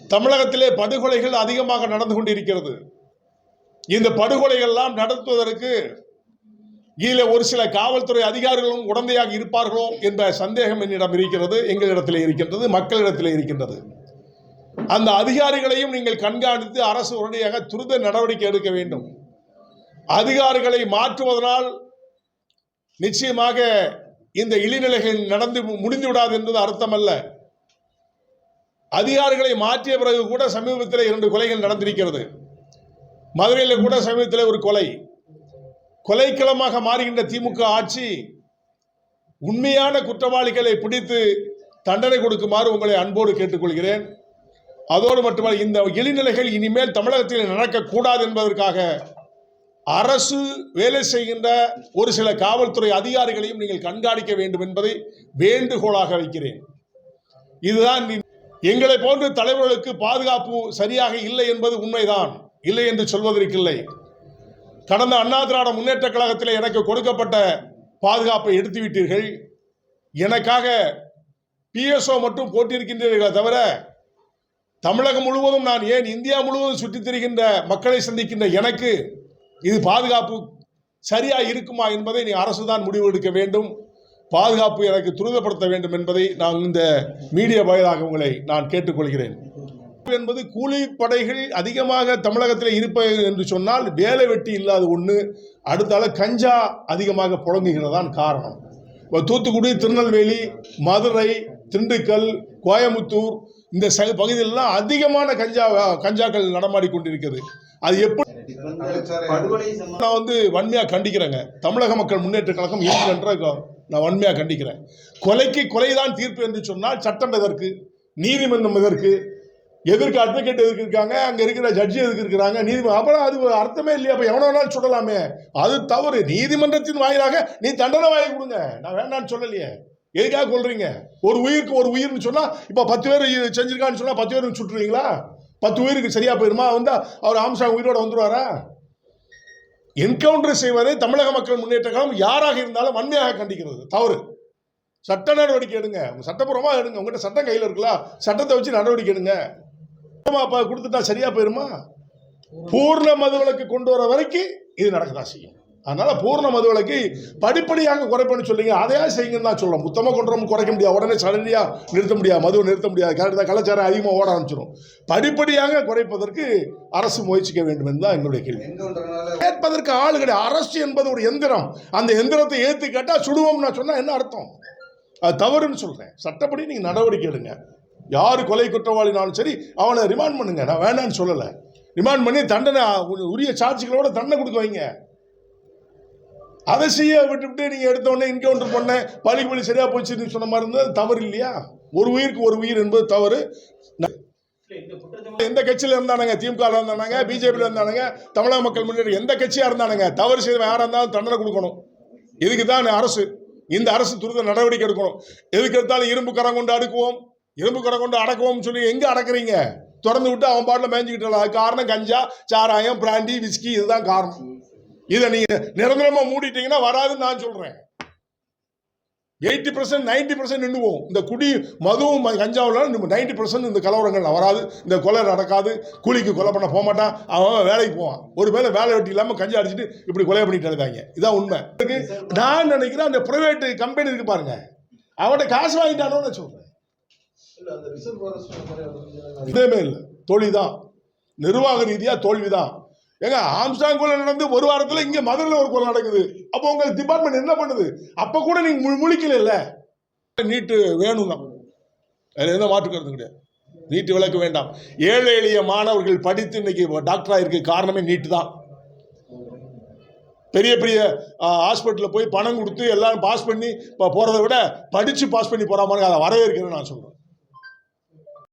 தமிழகத்திலே படுகொலைகள் அதிகமாக நடந்து கொண்டிருக்கிறது. இந்த படுகொலைகள்லாம் நடத்துவதற்கு கீழே ஒரு சில காவல்துறை அதிகாரிகளும் உடந்தையாக இருப்பார்களோ என்ற சந்தேகம் என்னிடம் இருக்கிறது எங்களிடத்தில் இருக்கின்றது மக்களிடத்தில் இருக்கின்றது. அந்த அதிகாரிகளையும் நீங்கள் கண்காணித்து அரசு உடனடியாக துரித நடவடிக்கை எடுக்க வேண்டும். அதிகாரிகளை மாற்றுவதனால் நிச்சயமாக இந்த இழிநிலைகள் நடந்து முடிந்து விடாது என்பது அர்த்தமல்ல. அதிகாரிகளை மாற்றிய பிறகு கூட சமீபத்தில் இரண்டு கொலைகள் நடந்திருக்கிறது. மதுரையில் கூட சமீபத்தில் ஒரு கொலை. கொலைக்களமாக மாறுகின்ற திமுக ஆட்சி உண்மையான குற்றவாளிகளை பிடித்து தண்டனை கொடுக்குமாறு உங்களை அன்போடு கேட்டுக்கொள்கிறேன். அதோடு மட்டுமல்ல இந்த இழிநிலைகள் இனிமேல் தமிழகத்தில் நடக்கக்கூடாது என்பதற்காக அரசு வேலை செய்கின்ற ஒரு சில காவல்துறை அதிகாரிகளையும் நீங்கள் கண்காணிக்க வேண்டும் என்பதை வேண்டுகோளாக வைக்கிறேன். இதுதான் நீ- எங்களை போன்ற தலைவர்களுக்கு பாதுகாப்பு சரியாக இல்லை என்பது உண்மைதான். இல்லை என்று சொல்வதற்கில்லை. கடந்த அண்ணா திராவிட முன்னேற்ற கழகத்தில் எனக்கு கொடுக்கப்பட்ட பாதுகாப்பை எடுத்து விட்டீர்கள் எனக்காக பிஎஸ்ஓ மட்டும் போட்டிருக்கின்றீர்களே தவிர தமிழகம் முழுவதும் நான் ஏன் இந்தியா முழுவதும் சுற்றித் திரிகின்ற மக்களை சந்திக்கின்ற எனக்கு இது பாதுகாப்பு சரியா இருக்குமா என்பதை நீ அரசு தான் முடிவு எடுக்க வேண்டும். பாதுகாப்பு எனக்கு துரிதப்படுத்த வேண்டும் என்பதை நான் இந்த மீடியா வாயிலாக உங்களை நான் கேட்டுக்கொள்கிறேன். என்பது கூலிப்படைகள் அதிகமாக தமிழகத்தில் இருப்பது என்று சொன்னால் வேலை வெட்டி இல்லாத ஒன்று அடுத்தால கஞ்சா அதிகமாக புழங்குகிறதான் காரணம். இப்போ தூத்துக்குடி திருநெல்வேலி மதுரை திண்டுக்கல் கோயமுத்தூர் இந்த ச பகுதியிலெல்லாம் அதிகமான கஞ்சா கஞ்சாக்கள் நடமாடி கொண்டிருக்கிறது. அது எப்படி நான் வந்து வன்மையாக கண்டிக்கிறேங்க. தமிழக மக்கள் முன்னேற்ற கழகம் இருக்கின்ற நான் வன்மையாக கண்டிக்கிறேன். கொலைக்கு கொலைதான் தீர்ப்பு என்று சொன்னால் சட்டம் எதற்கு? நீதிமன்றம் எதற்கு? எதற்கு அட்வொகேட் எதுக்கு இருக்காங்க? அங்கே இருக்கிற ஜட்ஜி எதுக்கு இருக்கிறாங்க? நீதி அப்புறம் அது அர்த்தமே இல்லையா. அப்போ எவனோ வேணாலும் சொல்லலாமே. அது தவறு. நீதிமன்றத்தின் வாயிலாக நீ தண்டனை வாங்கி கொடுங்க. நான் வேண்டாம்னு சொல்லலையே. எதுக்காக கொள்றீங்க ஒரு உயிருக்கு ஒரு உயிர்னு சொன்னால் இப்போ பத்து பேர் செஞ்சிருக்கான்னு சொன்னால் பத்து பேருக்கு சுட்டுருவீங்களா பத்து உயிருக்கு சரியா போயிருமா? வந்தா அவர் ஆம்சா உயிரோட வந்துருவாரா? என்கவுண்டர் செய்வதை தமிழக மக்கள் முன்னேற்ற கழகம் யாராக இருந்தாலும் வன்மையாக கண்டிக்கிறது. தவறு. சட்ட நடவடிக்கை எடுங்க. உங்க சட்டப்பூர்வமாக எடுங்க. உங்கள்கிட்ட சட்டம் கையில் இருக்குல்ல? சட்டத்தை வச்சு நடவடிக்கை எடுங்க. கொடுத்துட்டா சரியா போயிருமா? பூர்ண மதுவிலக்கு கொண்டு வர வரைக்கும் இது நடக்கதான் செய்யும். அதனால பூர்ண மதுவிலக்கு படிப்படியாக குறைப்பேன்னு சொல்றீங்க. அதையா செய்யுங்கன்னு தான் சொல்றோம். மொத்தமாக கொண்டு வந்து குறைக்க முடியாது. உடனே சடனியா நிறுத்த முடியாது. மதுவை நிறுத்த முடியாது. கரெக்டாக கலாச்சாரம் அதிகமாக ஓட ஆரம்பிச்சிடும் படிப்படியாக குறைப்பதற்கு அரசு முயற்சிக்க வேண்டும் என்று தான் என்னுடைய கேள்வி. கேட்பதற்கு ஆள் கிடையாது. அரசு என்பது ஒரு எந்திரம். அந்த எந்திரத்தை ஏற்றி கேட்டால் சுடுவோம் நான் சொன்னா என்ன அர்த்தம்? அது தவறுன்னு சொல்றேன். சட்டப்படி நீங்க நடவடிக்கை எடுங்க. யார் கொலை குற்றவாளினாலும் சரி அவனை ரிமாண்ட் பண்ணுங்க. நான் வேண்டாம்னு சொல்லலை. ரிமாண்ட் பண்ணி தண்டனை உரிய சாட்சிகளோட தண்டனை கொடுக்க வைங்க. அதை செய்ய விட்டுவிட்டு நீங்கள் எடுத்த உடனே என்கவுண்டர் பண்ண பழி பழி சரியா போச்சுன்னு சொன்ன மாதிரி இருந்தால் அது தவறு இல்லையா? ஒரு உயிருக்கு ஒரு உயிர் என்பது தவறு. எந்த கட்சியில் இருந்தானுங்க? திமுக இருந்தானுங்க பிஜேபியில் இருந்தானுங்க தமிழக மக்கள் முன்னேற்ற எந்த கட்சியாக இருந்தானுங்க? தவறு செய்தவன் யாராக இருந்தாலும் தண்டனை கொடுக்கணும். இதுக்கு தான் அரசு. இந்த அரசு துரித நடவடிக்கை எடுக்கணும். எதுக்கு எடுத்தாலும் இரும்பு கரம் கொண்டு அடுக்குவோம். இரும்பு கரம் கொண்டு அடக்குவோம்னு சொல்லி எங்கே அடக்குறீங்க? திறந்து விட்டு அவன் பாட்டில் மேய்ஞ்சிக்கிட்டு அது காரணம் கஞ்சா சாராயம் பிராண்டி விஸ்கி இதுதான் காரணம். இதை நீங்கள் நிரந்தரமாக மூடிட்டீங்கன்னா வராதுன்னு நான் சொல்கிறேன் எயிட்டி பர்சன்ட் நைன்டி பர்சன்ட் நின்றுவோம் இந்த குடி மதுவும் கஞ்சாவில் நைன்டி பர்சன்ட் இந்த கலவரங்கள் வராது. இந்த கொலை நடக்காது. கூலிக்கு கொலை பண்ண போக மாட்டான். அவன் வேலைக்கு போவான். ஒரு வேளை வேலை வெட்டி இல்லாமல் கஞ்சா அடிச்சுட்டு இப்படி கொலை பண்ணிட்டு இருக்காங்க. இதான் உண்மை. நான் நினைக்கிறேன் அந்த பிரைவேட் கம்பெனி இருக்கு பாருங்க. அவன்கிட்ட காசு வாங்கிட்டானோன்னு நான் சொல்றேன். இதேமே இல்லை தோல்வி தான் நிர்வாக ரீதியாக தோல்வி தான் ஏங்க ஆம்ஸ்டாங் கொலை நடந்து ஒரு வாரத்தில் இங்கே மதுரையில் ஒரு கொலை நடக்குது. அப்போ உங்கள் டிபார்ட்மெண்ட் என்ன பண்ணுது? அப்போ கூட நீங்க மு- முழிக்கல நீட்டு வேணும் தான் அதில் எந்த மாற்று கருத்து கிடையாது. நீட்டு விளக்க வேண்டாம். ஏழை எளிய மாணவர்கள் படித்து இன்னைக்கு டாக்டராக இருக்க காரணமே நீட்டு தான். பெரிய பெரிய ஹாஸ்பிட்டலில் போய் பணம் கொடுத்து எல்லாரும் பாஸ் பண்ணி இப்போ போகிறத விட படித்து பாஸ் பண்ணி போகிற மாதிரி அதை வரவேற்கிறேன்னு நான் சொல்கிறேன்